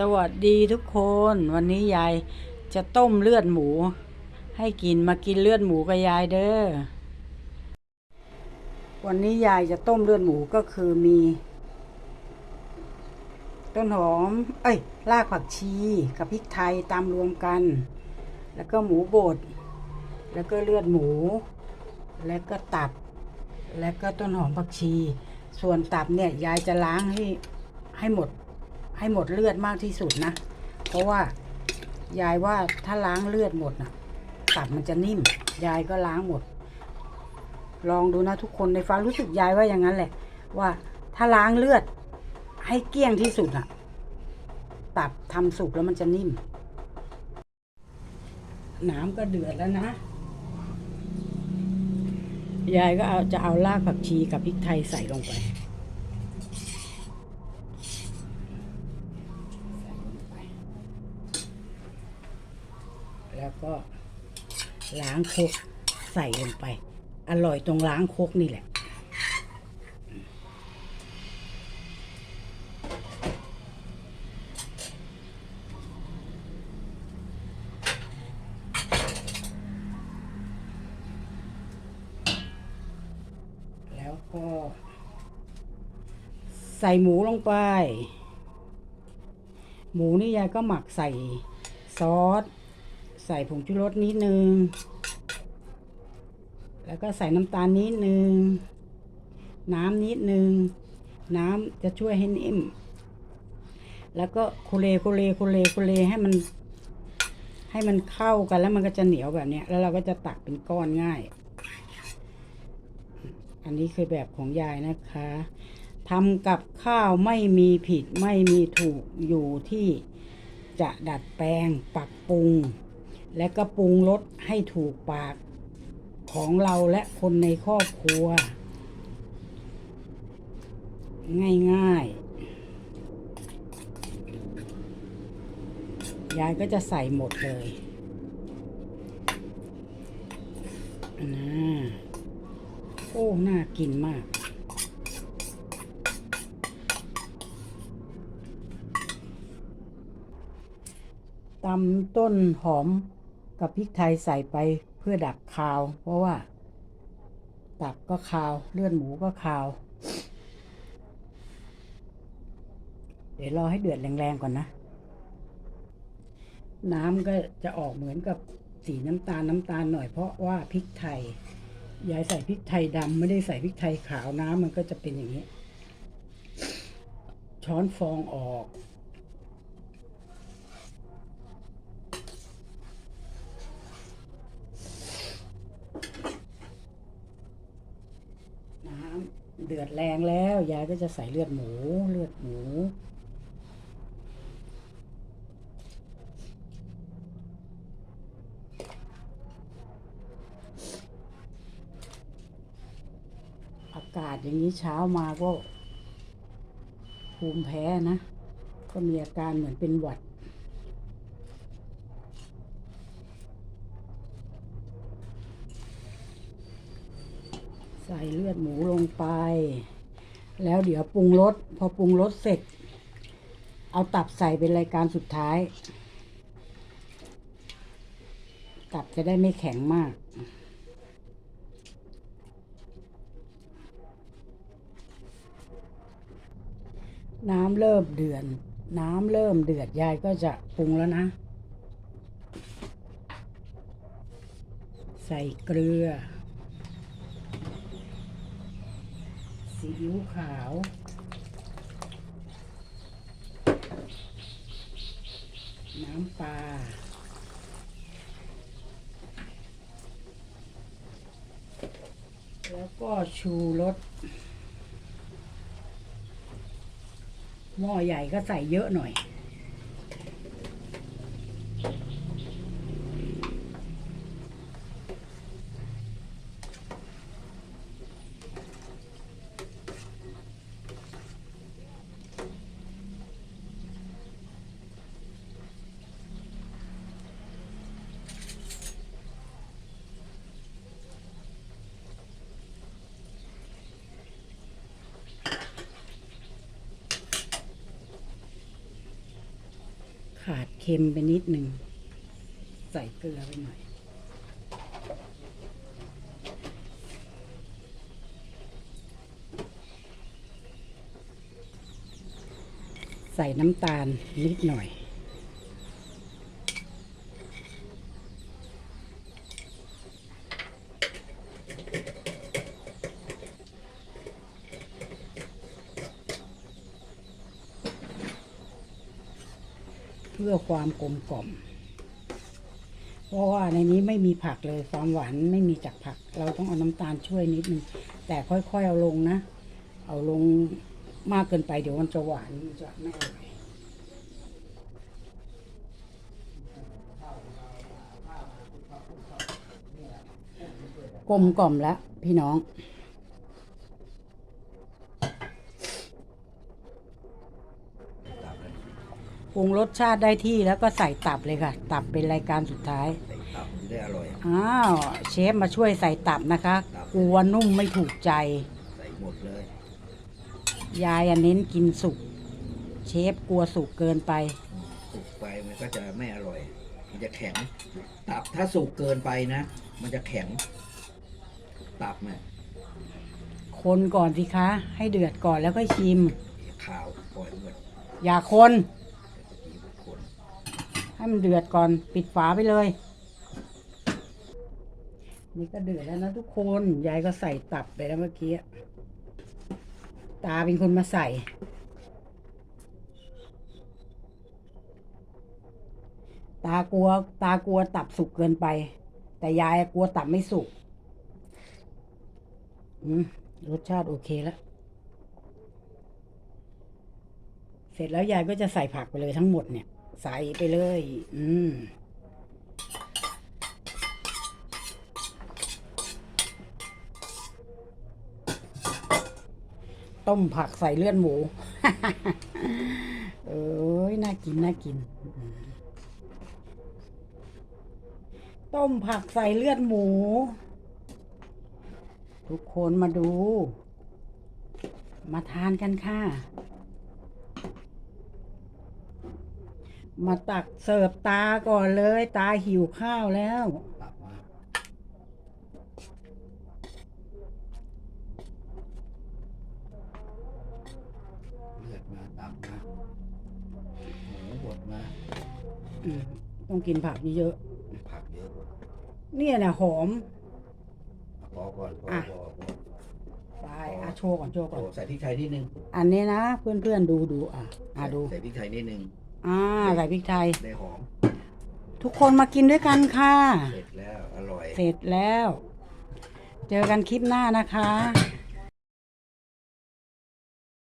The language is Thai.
สวัสดีทุกคนวันนี้ยายจะต้มเลือดหมู ให้กินมากินเลือดหมูกับยายเด้อวันนี้ยายจะต้มเลือดหมูก็คือมี ต้นหอม เอ้ยรากผักชีกับพริกไทยตามรวมกัน แล้วก็หมูบดแล้วก็เลือดหมู แล้วก็ตับ แล้วก็ต้นหอมผักชี ส่วนตับเนี่ยยายจะล้างให้ให้หมด ให้หมดเลือดมากที่สุดนะ เพราะว่ายายว่าถ้าล้างเลือดหมดนะตับมันจะนิ่ม ยายก็ล้างหมด ลองดูนะทุกคนในฟังรู้สึกยายว่าอย่างนั้นแหละ ว่าถ้าล้างเลือดให้เกลี้ยงที่สุดอะตับทำสุกแล้วมันจะนิ่ม น้ำก็เดือดแล้วนะ ยายก็เอาจะเอารากผักชีกับพริกไทยใส่ลงไป แล้วก็ล้างคกใส่ลงไป อร่อยตรงล้างคกนี่แหละ แล้วก็ ใส่หมูลงไป หมูนี่ยายก็หมักใส่ซอส ใส่ผงชูรสนิดนึง แล้วก็ใส่น้ำตาลนิดนึง น้ำนิดนึง น้ำจะช่วยให้นิ่ม แล้วก็โคเลโคเลโคเลโคเลให้มัน ให้มันเข้ากันแล้วมันก็จะเหนียวแบบนี้แล้วเราก็จะตักเป็นก้อนง่าย อันนี้คือแบบของยายนะคะทำกับข้าวไม่มีผิดไม่มีถูกอยู่ที่จะดัดแปลงปรับปรุง และก็ปรุงรสให้ถูกปากของเราและคนในครอบครัว ง่ายๆ ยายก็จะใส่หมดเลยนะโอ้ น่ากินมาก ตำต้นหอม กับพริกไทยใส่ไปเพื่อดับคาว เพราะว่าตับก็คาว เลือดหมูก็คาว เดี๋ยวรอให้เดือดแรงๆก่อนนะ น้ำก็จะออกเหมือนกับสีน้ำตาลน้ำตาลหน่อยเพราะว่าพริกไทยยายใส่พริกไทยดำไม่ได้ใส่พริกไทยขาวน้ำมันก็จะเป็นอย่างนี้ ช้อนฟองออก น้ำ เดือดแรงแล้ว ยายก็จะใส่เลือดหมูเลือดหมู อากาศอย่างนี้เช้ามาก็ภูมิแพ้นะ ก็มีอาการเหมือนเป็นหวัด ใส่เลือดหมูลงไป แล้วเดี๋ยวปรุงรสพอปรุงรสเสร็จ เอาตับใส่เป็นรายการสุดท้าย ตับจะได้ไม่แข็งมากน้ำเริ่มเดือดน้ำเริ่มเดือดยายก็จะปรุงแล้วนะ ใส่เกลือ ซีอิ๊วขาว น้ำปลาแล้วก็ชูรสหม้อใหญ่ก็ใส่เยอะหน่อย เค็มไปนิดหนึ่ง ใส่เกลือไปหน่อย ใส่น้ำตาลนิดหน่อย เพื่อความกลมกล่อม เพราะว่าในนี้ไม่มีผักเลยความหวานไม่มีจากผัก เราต้องเอาน้ำตาลช่วยนิดนึงแต่ค่อยๆเอาลงนะ เอาลงมากเกินไปเดี๋ยวมันจะหวานจะไม่อร่อยกลมกล่อมแล้วพี่น้อง ปรุงรสชาติได้ที่แล้วก็ใส่ตับเลยค่ะ ตับเป็นรายการสุดท้าย ใส่ตับมันจะได้อร่อย อ้าวเชฟมาช่วยใส่ตับนะคะครับ กลัวนุ่มไม่ถูกใจ ใส่หมดเลยยายอะเน้นกินสุก เชฟกลัวสุกเกินไป สุกไปมันก็จะไม่อร่อย มันจะแข็ง ตับถ้าสุกเกินไปนะ มันจะแข็ง ตับเนี่ยคนก่อนสิคะ ให้เดือดก่อนแล้วค่อยชิม ขาวปล่อยหมดอย่าคน แต่ตะกี้บุคคล ให้มันเดือดก่อนปิดฝาไปเลย นี่ก็เดือดแล้วนะทุกคนยายก็ใส่ตับไปแล้วเมื่อกี้ตาเป็นคนมาใส่ ตากลัวตากลัวตับสุกเกินไป แต่ยายกลัวตับไม่สุกรสชาติโอเคแล้วเสร็จแล้วยายก็จะใส่ผักไปเลยทั้งหมดเนี่ย ใส่ไปเลย อืมต้มผักใส่เลือดหมู เอ้ย น่ากิน น่ากิน ต้มผักใส่เลือดหมู ทุกคนมาดู มาทานกันค่ะ มาตักเสิร์ฟตาก่อนเลย ตาหิวข้าวแล้วตับมาเลือดมาตับมาหมูบดมาอืมต้องกินผักเยอะผักเยอะๆเนี่ยนะหอม พอก่อนพออะ พอพอไปอะโชว์ก่อนโชว์ก่อน โอ้ใส่พริกไทยนิดนึงอันนี้นะเพื่อนๆดูดูอะอะดู ใส่พริกไทยนิดนึง อ่าใส่พริกไทย ได้หอม ทุกคนมากินด้วยกันค่ะ เสร็จแล้ว อร่อย เสร็จแล้ว เจอกันคลิปหน้านะคะค